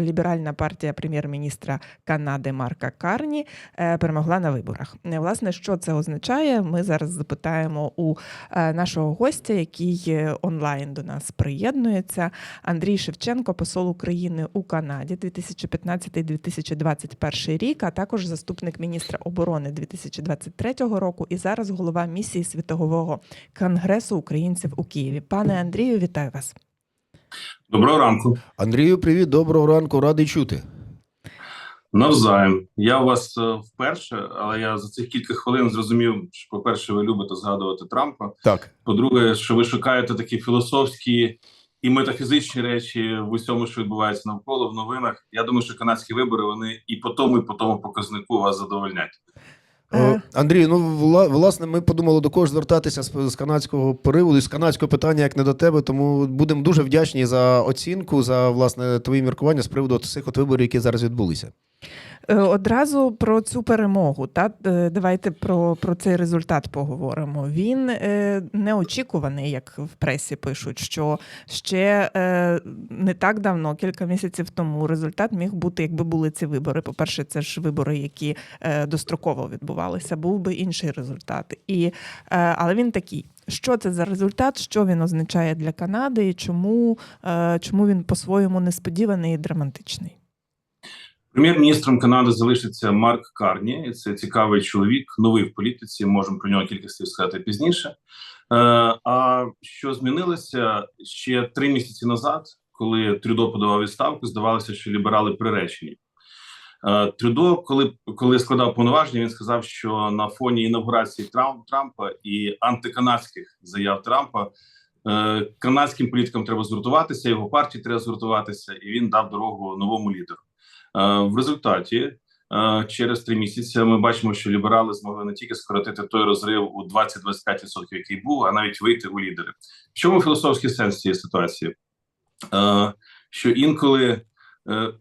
ліберальна партія прем'єр-міністра Канади Марка Карні е, перемогла на виборах. Е, Власне, що це означає? Ми зараз запитаємо у е, нашого гостя, який онлайн до нас приєднується. Андрій Шевченко, посол України у Канаді 2015-2021 рік, а також заступник міністра оборони 2023 року і зараз голова місії світового конгресу українців у Києві. Пане Андрію, вітаю вас. Доброго ранку. Андрію, привіт, доброго ранку, радий чути. Навзаєм. Я у вас е, вперше, але я за цих кілька хвилин зрозумів, що, по-перше, ви любите згадувати Трампа. Так, По-друге, що ви шукаєте такі філософські і метафізичні речі в усьому, що відбувається навколо в новинах. Я думаю, що канадські вибори вони і по тому, і по тому показнику вас задовольнять. Е. Андрій, ну вла- власне, ми подумали до кого ж звертатися з, з канадського приводу, з канадського питання, як не до тебе. Тому будемо дуже вдячні за оцінку, за власне твої міркування з приводу цих от виборів, які зараз відбулися. Е, Одразу про цю перемогу. Та Е, давайте про, про цей результат поговоримо. Він е, неочікуваний, як в пресі пишуть, що ще не так давно, кілька місяців тому, результат міг бути, якби були ці вибори. По-перше, це ж вибори, які достроково відбувалися. Був би інший результат. І, але він такий. Що це за результат? Що він означає для Канади, і чому, чому він по-своєму несподіваний і драматичний? Прем'єр-міністром Канади залишиться Марк Карні. Це цікавий чоловік, новий в політиці. Можемо про нього кілька слів сказати пізніше. Е, а що змінилося ще три місяці назад, коли Трюдо подавав відставку, здавалося, що ліберали приречені. Е, Трюдо, коли коли складав повноваження, він сказав, що на фоні інаугурації Трамп, Трампа і антиканадських заяв Трампа е, канадським політикам треба згуртуватися, його партії треба згуртуватися, і він дав дорогу новому лідеру. Е, В результаті е, через три місяці ми бачимо, що ліберали змогли не тільки скоротити той розрив у 20-25%, який був, а навіть вийти у лідери. В чому філософський сенс цієї ситуації? Е, Що інколи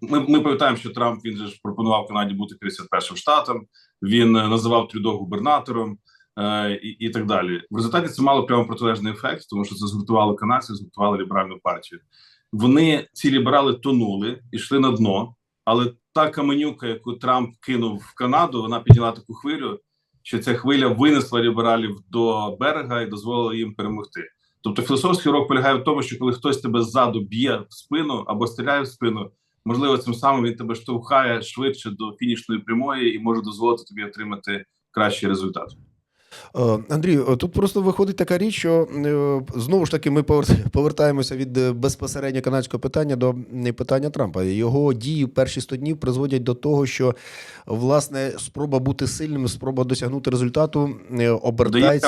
ми, ми пам'ятаємо, що Трамп він же ж пропонував Канаді бути 51-м штатом. Він називав Трюдо губернатором. І, і так далі, в результаті це мало прямо протилежний ефект, тому що це згуртувало канадців, згуртувало ліберальну партію. Вони ці ліберали тонули, йшли на дно, але та каменюка, яку Трамп кинув в Канаду, вона підняла таку хвилю, що ця хвиля винесла лібералів до берега і дозволила їм перемогти. Тобто філософський урок полягає в тому, що коли хтось тебе ззаду б'є в спину або стріляє в спину, можливо, цим самим він тебе штовхає швидше до фінішної прямої і може дозволити тобі отримати кращий результат. Е, Андрію, тут просто виходить така річ, що е, знову ж таки ми повер- повертаємося від е, безпосередньо канадського питання до питання Трампа. Його дії в перші 100 днів призводять до того, що власне спроба бути сильним, спроба досягнути результату е, обертається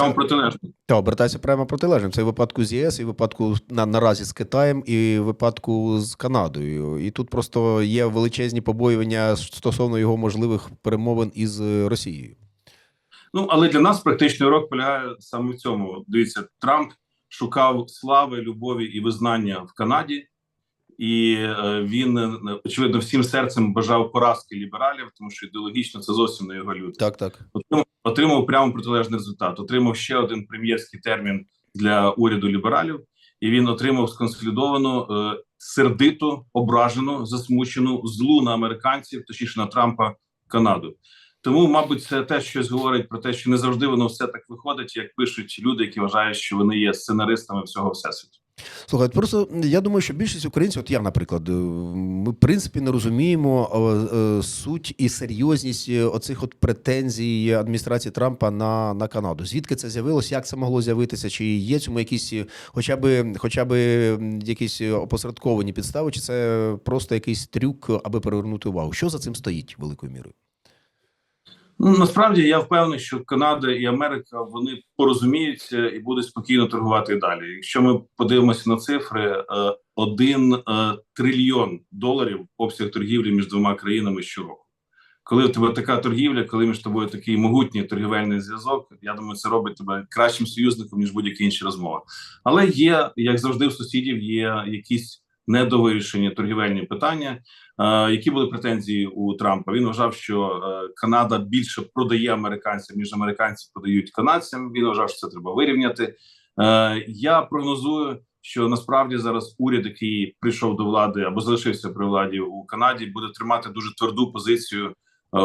та обертається прямо протилежним. Це і в випадку з ЄС, і в випадку на наразі з Китаєм, і в випадку з Канадою. І тут просто є величезні побоювання стосовно його можливих перемовин із е, Росією. Ну але для нас практичний урок полягає саме в цьому. Дивіться, Трамп шукав слави, любові і визнання в Канаді, і е, він е, очевидно всім серцем бажав поразки лібералів, тому що ідеологічно це зовсім не його люди. Так, так. Отримав, отримав прямо протилежний результат. Отримав ще один прем'єрський термін для уряду лібералів, і він отримав сконсолідовану, е, сердиту, ображену, засмучену, злу на американців, точніше на Трампа, Канаду. Тому, мабуть, це теж щось говорить про те, що не завжди воно все так виходить, як пишуть люди, які вважають, що вони є сценаристами всього всесвіту. Слухай, просто я думаю, що більшість українців, от я, наприклад, е, ми в принципі не розуміємо е, е, суть і серйозність оцих от претензій адміністрації Трампа на, на Канаду. Звідки це з'явилось? Як це могло з'явитися? Чи є цьому якісь, хоча би, хоча м, якісь опосередковані підстави, чи це просто якийсь трюк, аби привернути увагу? Що за цим стоїть великою мірою? Ну насправді я впевнений, що Канада і Америка вони порозуміються і будуть спокійно торгувати далі. Якщо ми подивимося на цифри, е, один е, трильйон доларів обсяг торгівлі між двома країнами щороку. Коли в тебе така торгівля, коли між тобою такий могутній торгівельний зв'язок, я думаю, це робить тебе кращим союзником ніж будь-які інші розмови. Але є, як завжди, в сусідів є якісь недовирішені торгівельні питання. Е, які були претензії у Трампа? Він вважав, що е, Канада більше продає американцям, ніж американці продають канадцям. Він вважав, що це треба вирівняти. Е, я прогнозую, що насправді зараз уряд, який прийшов до влади або залишився при владі у Канаді, буде тримати дуже тверду позицію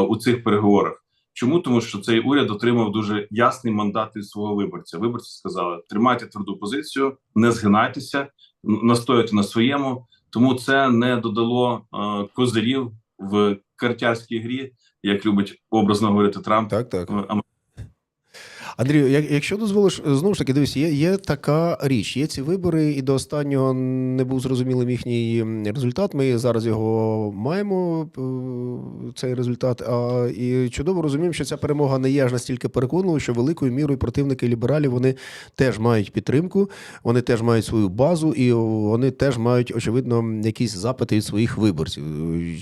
у цих переговорах. Чому тому, що цей уряд отримав дуже ясний мандат від свого виборця? Виборці сказали: тримайте тверду позицію, не згинайтеся, настояти на своєму. Тому це не додало е, козирів в картярській грі, як любить образно говорити Трамп. Так, так. Андрію, як- якщо дозволиш, знову ж таки, дивись, є, є така річ, є ці вибори, і до останнього не був зрозумілим їхній результат. Ми зараз його маємо, е, цей результат. А, і чудово розуміємо, що ця перемога не є аж настільки переконливою, що великою мірою противники лібералів вони теж мають підтримку, вони теж мають свою базу, і вони теж мають, очевидно, якісь запити від своїх виборців.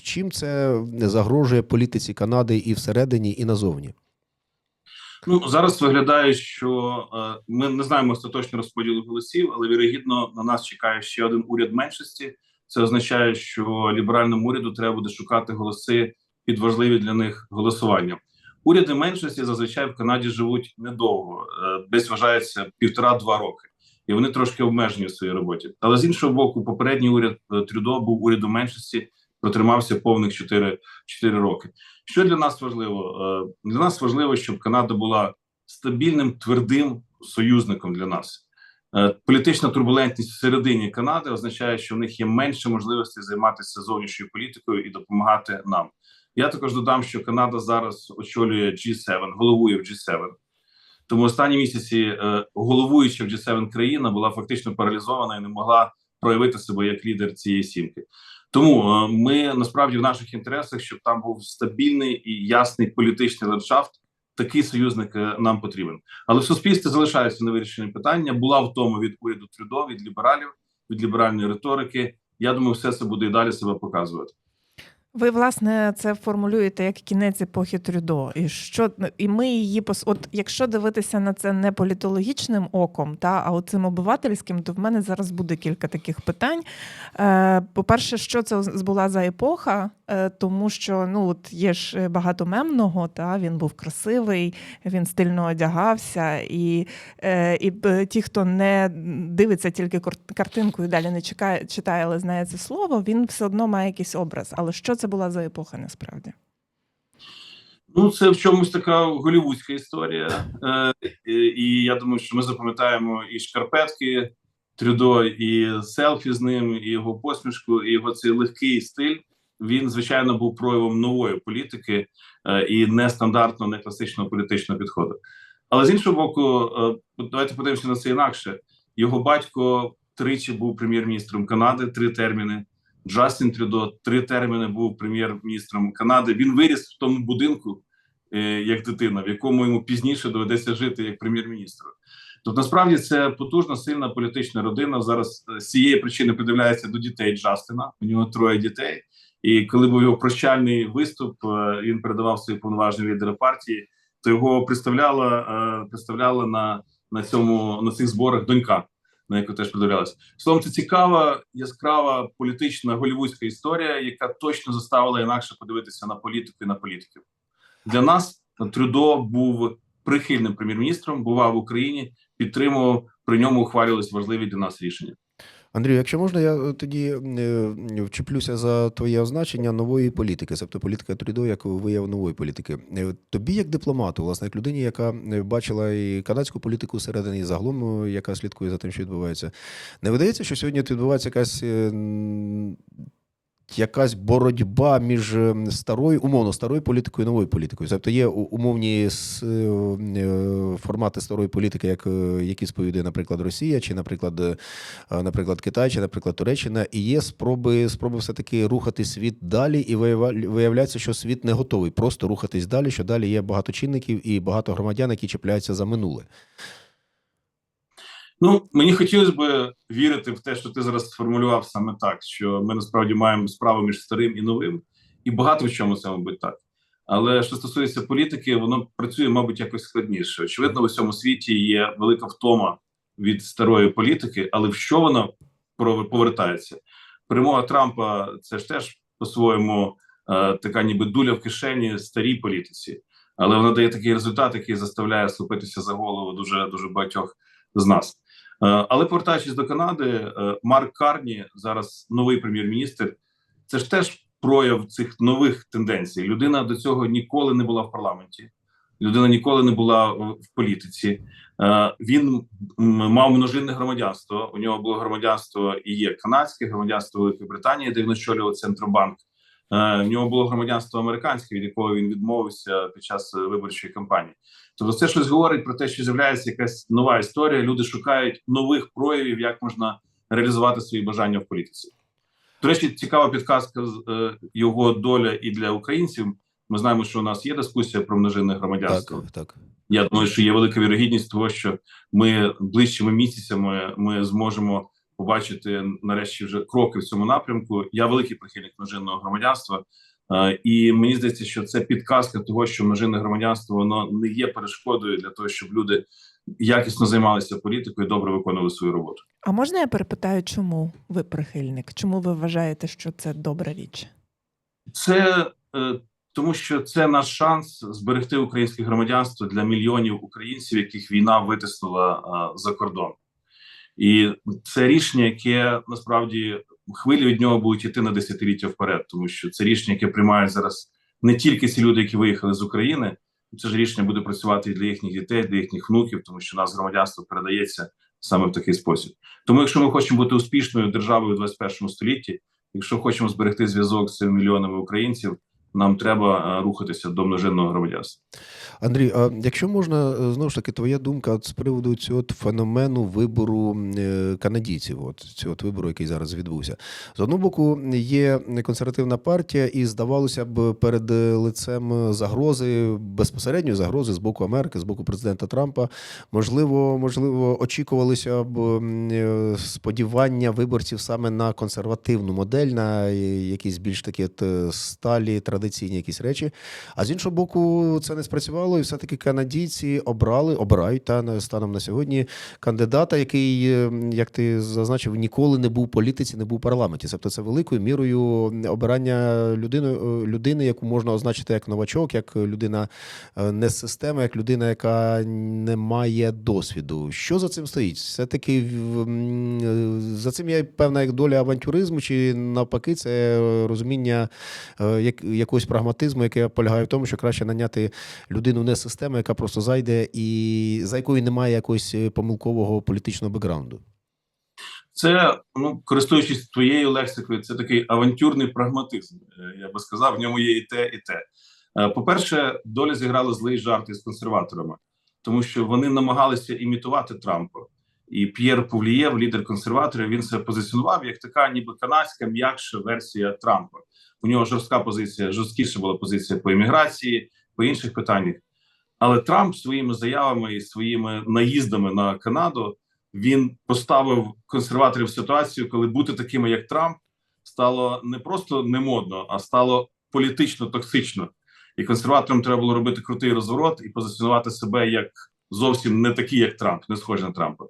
Чим це загрожує політиці Канади і всередині, і назовні? Ну зараз виглядає, що е, ми не знаємо остаточно розподілу голосів, але вірогідно на нас чекає ще один уряд меншості. Це означає, що ліберальному уряду треба буде шукати голоси під важливі для них голосування. Уряди меншості зазвичай в Канаді живуть недовго, е, десь вважається півтора-два роки, і вони трошки обмежені в своїй роботі. Але з іншого боку, попередній уряд е, Трюдо був урядом меншості, протримався повних 4, 4 роки. Що для нас важливо? Е, Для нас важливо, щоб Канада була стабільним, твердим союзником для нас. Е, Політична турбулентність всередині Канади означає, що в них є менше можливостей займатися зовнішньою політикою і допомагати нам. Я також додам, що Канада зараз очолює G7, головує в G7. Тому останні місяці е, головуюча в G7 країна була фактично паралізована і не могла проявити себе як лідер цієї сімки. Тому е, ми насправді в наших інтересах, щоб там був стабільний і ясний політичний ландшафт. Такий союзник е, нам потрібен, але в суспільстві залишаються невирішені питання. Була втома від уряду Трюдо, від лібералів, від ліберальної риторики. Я думаю, все це буде і далі себе показувати. Ви власне це формулюєте як кінець епохи Трюдо. І що і ми її пос... От якщо дивитися на це не політологічним оком, та а оцим обивательським, то в мене зараз буде кілька таких питань. Е, По-перше, що це була за епоха? Е, Тому що ну от є ж багато мемного, та він був красивий, він стильно одягався, і, е, і ті, хто не дивиться тільки картинку і далі не чекає, читає, але знає це слово, він все одно має якийсь образ. Але що це була за епоха насправді? Ну, це в чомусь така голівудська історія. Е, і я думаю, що ми запам'ятаємо і шкарпетки Трюдо, і селфі з ним, і його посмішку, і його цей легкий стиль. Він, звичайно, був проявом нової політики е, і нестандартного, не класичного політичного підходу. Але з іншого боку, е, давайте подивимося на це інакше. Його батько тричі був прем'єр-міністром Канади, три терміни. Джастін Трюдо три терміни був прем'єр-міністром Канади. Він виріс в тому будинку е, як дитина, в якому йому пізніше доведеться жити як прем'єр-міністру. Тобто, насправді це потужна, сильна політична родина. Зараз з цієї причини придивляється до дітей Джастина. У нього троє дітей. І коли був його прощальний виступ, е, він передавав свої повноваження лідера партії, то його представляла, е, представляла на, на цьому на цих зборах донька на яку теж подивлялися. Словом, це цікава, яскрава політична голівудська історія, яка точно заставила інакше подивитися на політику і на політиків. Для нас Трюдо був прихильним прем'єр-міністром, бував в Україні, підтримував при ньому ухвалювались важливі для нас рішення. Андрію, якщо можна, я е, тоді е, вчеплюся за твоє означення нової політики, тобто політика Трюдо як вияв нової політики. Е, Тобі, як дипломату, власне, як людині, яка бачила і канадську політику всередині, і загалом, яка слідкує за тим, що відбувається, не видається, що сьогодні відбувається якась. Якась боротьба між е, старою, умовно старою політикою і новою політикою. Тобто є умовні е, е, формати старої політики, як, які сповідує, наприклад, Росія, чи, наприклад, наприклад, Китай чи, наприклад, Туреччина, і є спроби, спроби все-таки рухати світ далі, і виявляється, що світ не готовий просто рухатись далі, що далі є багато чинників і багато громадян, які чіпляються за минуле. Ну мені хотілося б вірити в те, що ти зараз сформулював саме так, що ми насправді маємо справу між старим і новим, і багато в чому це мабуть так. Але що стосується політики, воно працює, мабуть, якось складніше. Очевидно, в усьому світі є велика втома від старої політики, але в що вона повертається? Перемога Трампа це ж теж по-своєму е, така, ніби дуля в кишені старій політиці, але вона дає такий результат, який заставляє схопитися за голову дуже дуже багатьох з нас. Але повертаючись до Канади, е, Марк Карні зараз новий прем'єр-міністр. Це ж теж прояв цих нових тенденцій. Людина до цього ніколи не була в парламенті. Людина ніколи не була в в політиці. Е, Він мав множинне громадянство. У нього було громадянство і є канадське громадянство Великої Британії, де він очолював Центробанк. Е, В нього було громадянство американське, від якого він відмовився під час е, виборчої кампанії. Тобто, це щось говорить про те, що з'являється якась нова історія. Люди шукають нових проявів, як можна реалізувати свої бажання в політиці. До речі, цікава підказка е, його доля і для українців. Ми знаємо, що у нас є дискусія про множинне громадянство. Так, так. Я думаю, що є велика вірогідність того, що ми ближчими місяцями ми зможемо побачити нарешті вже кроки в цьому напрямку. Я великий прихильник множинного громадянства, е, і мені здається, що це підказка того, що множинне громадянство воно не є перешкодою для того, щоб люди якісно займалися політикою, і добре виконували свою роботу. А можна я перепитаю, чому ви прихильник? Чому ви вважаєте, що це добра річ? Це е, тому, що це наш шанс зберегти українське громадянство для мільйонів українців, яких війна витиснула е, за кордон, і це рішення, яке насправді хвилі від нього будуть йти на десятиліття вперед, тому що це рішення, яке приймають зараз не тільки ці люди, які виїхали з України. Це ж рішення буде працювати і для їхніх дітей, для їхніх внуків, тому що у нас громадянство передається саме в такий спосіб. Тому, якщо ми хочемо бути успішною державою в 21 столітті, якщо хочемо зберегти зв'язок з мільйонами українців, нам треба е, рухатися до множинного громадянства. Андрій, а якщо можна, е, знову ж таки, твоя думка з приводу цього феномену вибору е, канадійців, от цього вибору, який зараз відбувся. З одного боку, є консервативна партія, і здавалося б, перед лицем загрози, безпосередньої загрози з боку Америки, з боку президента Трампа, можливо, можливо, очікувалися б сподівання виборців саме на консервативну модель, на якісь більш такі сталі, традиційні якісь речі. А з іншого боку, це не спрацювало, і все-таки канадійці обрали, обирають та станом на сьогодні кандидата, який, е, як ти зазначив, ніколи не був в політиці, не був в парламенті. Тобто це великою мірою обирання людини, е, людини, яку можна означити як новачок, як людина е, не з системи, як людина, яка не має досвіду. Що за цим стоїть? Все таки за цим є певна як доля авантюризму, чи навпаки, це е, розуміння е, як, якогось прагматизму, яке полягає в тому, що краще наняти людину не з системи, яка просто зайде і за якою немає якогось е, помилкового політичного бекграунду. Це ну користуючись твоєю лексикою, це такий авантюрний прагматизм. Е, Я би сказав, в ньому є і те, і те. Е, По-перше, доля зіграла злий жарт із консерваторами, тому що вони намагалися імітувати Трампа. І П'єр Пувлієв, лідер консерваторів, він себе позиціонував як така, ніби канадська м'якша версія Трампа. У нього жорстка позиція, жорсткіша була позиція по імміграції, по інших питаннях. Але Трамп своїми заявами і своїми наїздами на Канаду він поставив консерваторів в ситуацію, коли бути такими, як Трамп, стало не просто немодно, а стало політично токсично. І консерваторам треба було робити крутий розворот і позиціонувати себе як зовсім не такий, як Трамп, не схожий на Трампа.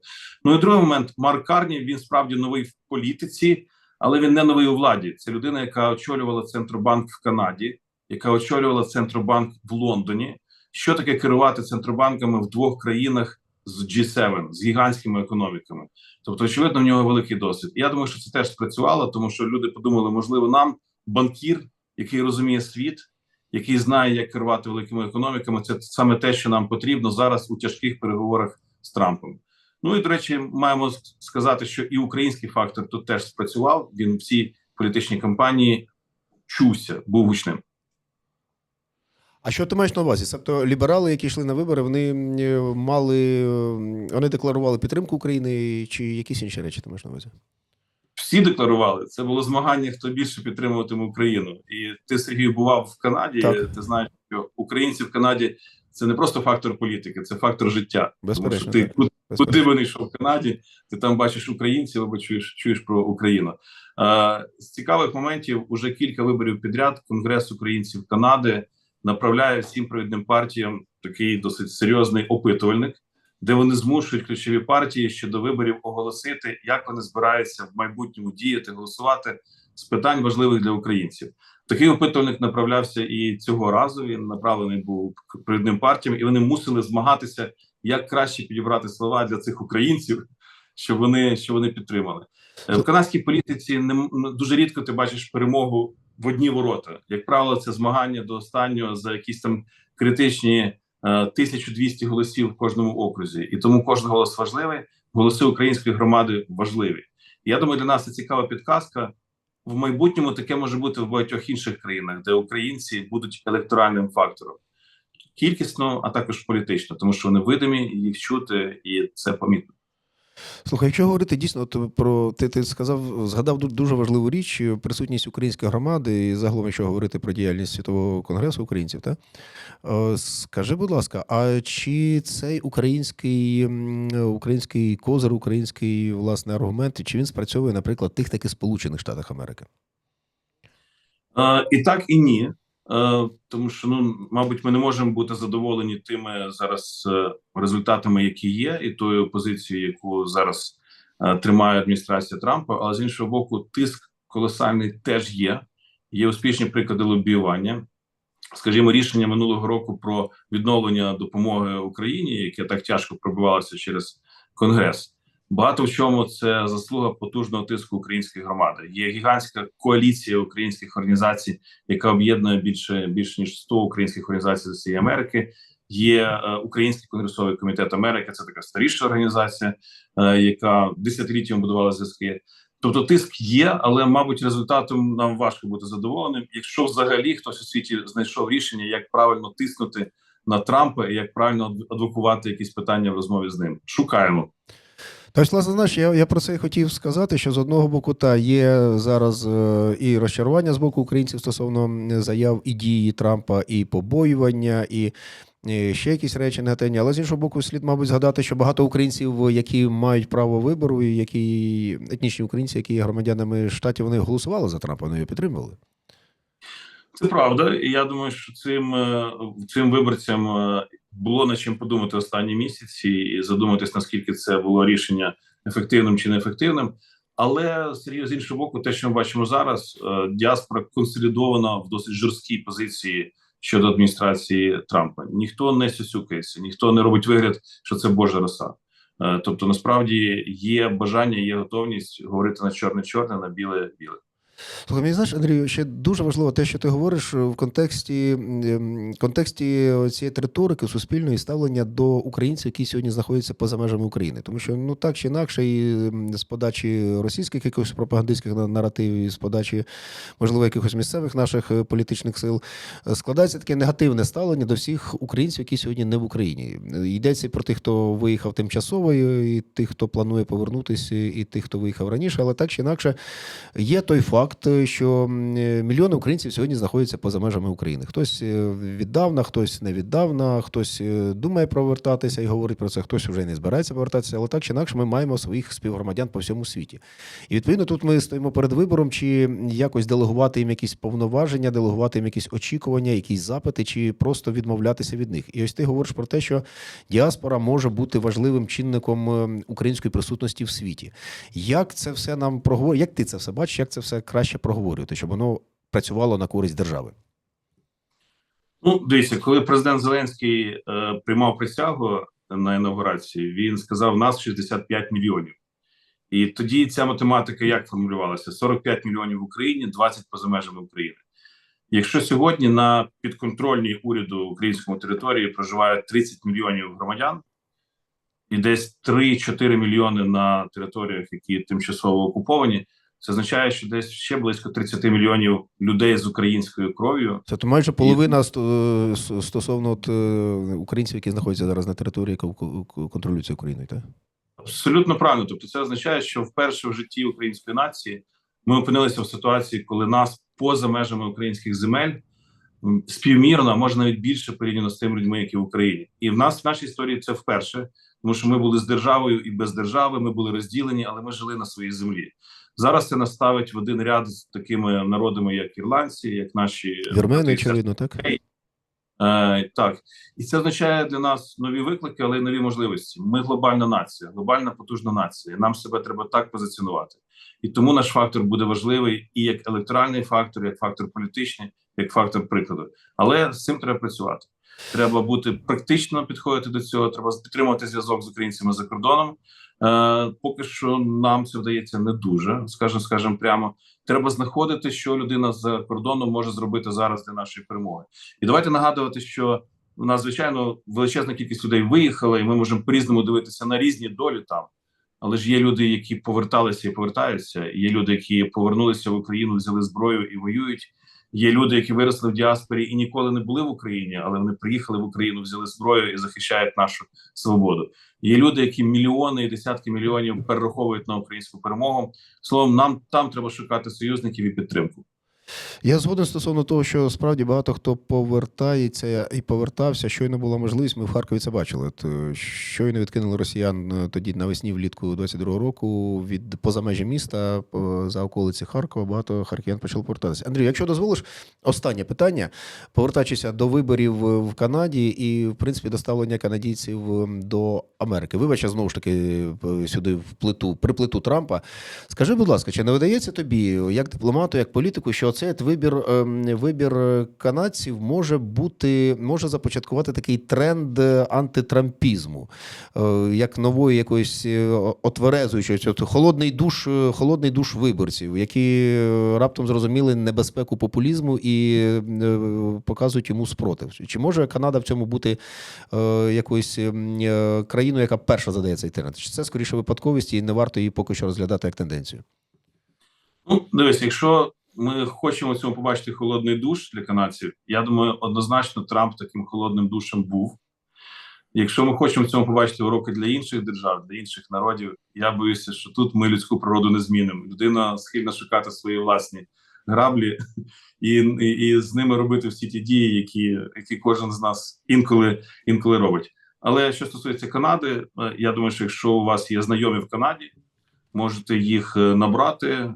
Ну і другий момент, Марк Карні він справді новий в політиці, але він не новий у владі. Це людина, яка очолювала Центробанк в Канаді, яка очолювала Центробанк в Лондоні. Що таке керувати центробанками в двох країнах з G7, з гігантськими економіками? Тобто, очевидно, в нього великий досвід. Я думаю, що це теж спрацювало, тому що люди подумали, можливо, нам банкір, який розуміє світ, який знає, як керувати великими економіками, це саме те, що нам потрібно зараз у тяжких переговорах з Трампом. Ну і до речі, маємо сказати, що і український фактор тут теж спрацював. Він в цій політичній кампанії чувся, був гучним. А що ти маєш на увазі? Тобто ліберали, які йшли на вибори, вони е, мали вони декларували підтримку України чи якісь інші речі ти маєш на увазі? Всі декларували це було змагання, хто більше підтримуватиме Україну. І ти Сергій бував в Канаді. Так. Ти знаєш, що українці в Канаді це не просто фактор політики, це фактор життя. Безперечно, Тому що ти так. Куди не йшов в Канаді, ти там бачиш українців або чуєш чуєш про Україну. Е, з цікавих моментів уже кілька виборів підряд. Конгрес українців Канади направляє всім провідним партіям такий досить серйозний опитувальник, де вони змушують ключові партії ще до виборів оголосити, як вони збираються в майбутньому діяти, голосувати з питань важливих для українців. Такий опитувальник направлявся і цього разу. Він направлений був провідним партіям, і вони мусили змагатися, як краще підібрати слова для цих українців, що вони що вони підтримали. Е, В канадській політиці не дуже рідко ти бачиш перемогу в одні ворота. Як правило, це змагання до останнього за якісь там критичні е, 1200 голосів в кожному окрузі, і тому кожен голос важливий. Голоси української громади важливі. Я думаю, для нас це цікава підказка. В майбутньому таке може бути в багатьох інших країнах, де українці будуть електоральним фактором кількісно, а також політично, тому що вони видимі, їх чути, і це помітно. Слухай, якщо говорити дійсно от про ти, ти сказав, згадав дуже важливу річ присутність української громади, і загалом, якщо говорити про діяльність світового конгресу українців, та скажи, будь ласка, а чи цей український український козир, український власне аргумент, чи він спрацьовує, наприклад, тих таки Сполучених Штатах Америки? Е, і так, і ні. Е, тому що, ну, мабуть, ми не можемо бути задоволені тими зараз е, результатами, які є, і тою позицією, яку зараз е, тримає адміністрація Трампа. Але з іншого боку, тиск колосальний теж є. Є успішні приклади лобіювання. Скажімо, рішення минулого року про відновлення допомоги Україні, яке так тяжко пробивалося через Конгрес. Багато в чому це заслуга потужного тиску української громади. Є гігантська коаліція українських організацій, яка об'єднує більше більше ніж 100 українських організацій з усієї Америки. Є е, Український конгресовий комітет Америки. Це така старіша організація, е, яка десятиліттями будувала зв'язки. Тобто тиск є, але мабуть результатом нам важко бути задоволеним. Якщо взагалі хтось у світі знайшов рішення, як правильно тиснути на Трампа і як правильно адвокувати якісь питання в розмові з ним, шукаємо. Тобто, власне, знаєш, я, я про це і хотів сказати, що з одного боку, та є зараз е, і розчарування з боку українців стосовно заяв і дії Трампа, і побоювання, і. е, Ще якісь речі негативні, але з іншого боку, слід, мабуть, згадати, що багато українців, які мають право вибору, і які етнічні українці, які є громадянами штатів, вони голосували за Трампа, вони його підтримували. Це правда, і я думаю, що цим е, цим виборцям е, було над чим подумати останні місяці і задуматись, наскільки це було рішення ефективним чи неефективним. Але Сергій, з іншого боку, те, що ми бачимо зараз, е, діаспора консолідована в досить жорсткій позиції щодо адміністрації Трампа. Ніхто не сюсюкається, ніхто не робить вигляд, що це Божа роса. Тобто, насправді є бажання, є готовність говорити на чорне-чорне, на біле-біле. Слухай, мені знаєш, Андрію, ще дуже важливо те, що ти говориш в контексті, ем, контексті цієї риторики суспільної ставлення до українців, які сьогодні знаходяться поза межами України. Тому що ну так чи інакше, і ем, з подачі російських якихось пропагандистських на- наративів, і з подачі, можливо, якихось місцевих наших е, політичних сил, е, складається таке негативне ставлення до всіх українців, які сьогодні не в Україні. Е, Йдеться про тих, хто виїхав тимчасово, і тих, хто планує повернутися, і тих, хто виїхав раніше, але так чи інакше. Є той факт, що е, мільйони українців сьогодні знаходяться поза межами України. Хтось е, віддавна, хтось не віддавна, хтось е, думає повертатися і говорить про це, хтось вже не збирається повертатися. Але так чи інакше, ми маємо своїх співгромадян по всьому світі. І відповідно тут ми стоїмо перед вибором, чи якось делегувати їм якісь повноваження, делегувати їм якісь очікування, якісь запити, чи просто відмовлятися від них. І ось ти говориш про те, що діаспора може бути важливим чинником української присутності в світі. Як це все нам проговорює? Як ти це все бачиш? Як це все краще проговорювати, щоб воно працювало на користь держави? Ну, дивіться, коли президент Зеленський е, приймав присягу на інаугурації, він сказав: нас 65 мільйонів. І тоді ця математика як формулювалася: 45 мільйонів в Україні, 20 поза межами України. Якщо сьогодні на підконтрольній уряду українському території проживає 30 мільйонів громадян, і десь 3-4 мільйони на територіях, які тимчасово окуповані, це означає, що десь ще близько 30 мільйонів людей з українською кров'ю Це то майже половина сто- е, стосовно от, е, українців, які знаходяться зараз на території, яка контролюється Україною, так? Абсолютно правильно. Тобто, це означає, що вперше в житті української нації ми опинилися в ситуації, коли нас поза межами українських земель співмірно, а може навіть більше порівняно з тими людьми, які в Україні, і в нас в нашій історії це вперше, тому що ми були з державою і без держави. Ми були розділені, але ми жили на своїй землі. Зараз це нас ставить в один ряд з такими народами, як ірландці, як наші Вірмени, очевидно, так? Е, так, і це означає для нас нові виклики, але й нові можливості. Ми глобальна нація, глобальна потужна нація. Нам себе треба так позиціонувати, і тому наш фактор буде важливий і як електоральний фактор, як фактор політичний, як фактор прикладу. Але з цим треба працювати. Треба бути практично підходити до цього. Треба підтримувати зв'язок з українцями за кордоном. Е, поки що нам це вдається не дуже, скажімо, скажімо прямо. Треба знаходити, що людина за кордоном може зробити зараз для нашої перемоги. І давайте нагадувати, що у нас звичайно величезна кількість людей виїхала, і ми можемо по-різному дивитися на різні долі там. Але ж є люди, які поверталися і повертаються. Є люди, які повернулися в Україну, взяли зброю і воюють. Є люди, які виросли в діаспорі і ніколи не були в Україні, але вони приїхали в Україну, взяли зброю і захищають нашу свободу. Є люди, які мільйони і десятки мільйонів перераховують на українську перемогу. Словом, нам там треба шукати союзників і підтримку. Я згоден стосовно того, що справді багато хто повертається і повертався. Щойно була можливість. Ми в Харкові це бачили. Е, щойно відкинули росіян е, тоді навесні влітку 22-го року від поза межі міста е, за околиці Харкова. Багато харків'ян почали повертатися. Андрій, якщо дозволиш, останнє питання, повертаючися до виборів в Канаді і, в принципі, до ставлення канадійців до Америки. Вибач, знову ж таки сюди вплету, приплету Трампа. Скажи, будь ласка, чи не видається тобі, як дипломату, як політику, що цей вибір, ем, вибір е, канадців може бути, може започаткувати такий тренд е, антитрампізму, е, як нової якоїсь отверезуючої, от холодний душ, холодний душ виборців, які раптом зрозуміли небезпеку популізму і показують йому спротив. Чи може Канада в цьому бути якоюсь ем, країною, яка перша задає цей тренд? Чи це скоріше випадковість і не варто її поки що розглядати як тенденцію? Ну, дивись, якщо ми хочемо цьому побачити холодний душ для канадців, я думаю, однозначно Трамп таким холодним душем був. Якщо ми хочемо цьому побачити уроки для інших держав, для інших народів, я боюся, що тут ми людську природу не змінимо. Людина схильна шукати свої власні граблі і, і, і з ними робити всі ті дії, які, які кожен з нас інколи інколи робить. Але що стосується Канади, е, я думаю, що якщо у вас є знайомі в Канаді, можете їх е, набрати е,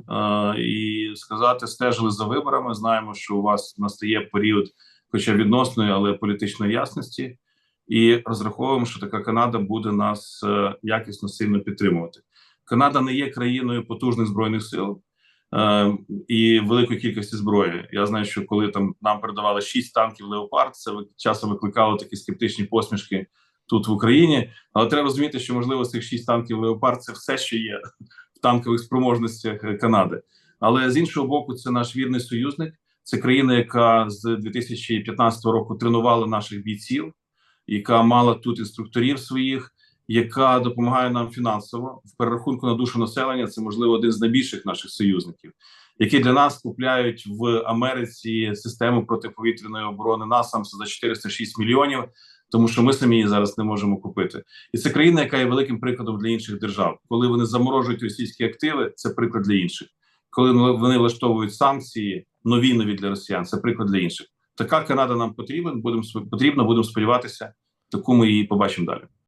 і сказати, стежили за виборами. Знаємо, що у вас настає період, хоча відносної, але політичної ясності, і розраховуємо, що така Канада буде нас е, якісно сильно підтримувати. Канада не є країною потужних збройних сил. І великої кількості зброї. Я знаю, що коли там нам передавали шість танків Леопард, це часом викликало такі скептичні посмішки тут в Україні. Але треба розуміти, що можливо цих шість танків Леопард це все, що є в танкових спроможностях Канади. Але з іншого боку, це наш вірний союзник. Це країна, яка з 2015 року тренувала наших бійців, яка мала тут інструкторів своїх, яка допомагає нам фінансово в перерахунку на душу населення. Це можливо один з найбільших наших союзників, які для нас купляють в Америці систему протиповітряної оборони НАСАМС за 406 мільйонів. Тому що ми самі її зараз не можемо купити, і це країна, яка є великим прикладом для інших держав. Коли вони заморожують російські активи, це приклад для інших. Коли вони влаштовують санкції, нові нові для росіян, це приклад для інших. Така Канада нам потрібен. Будемо потрібно, будемо сподіватися, таку ми її побачимо далі.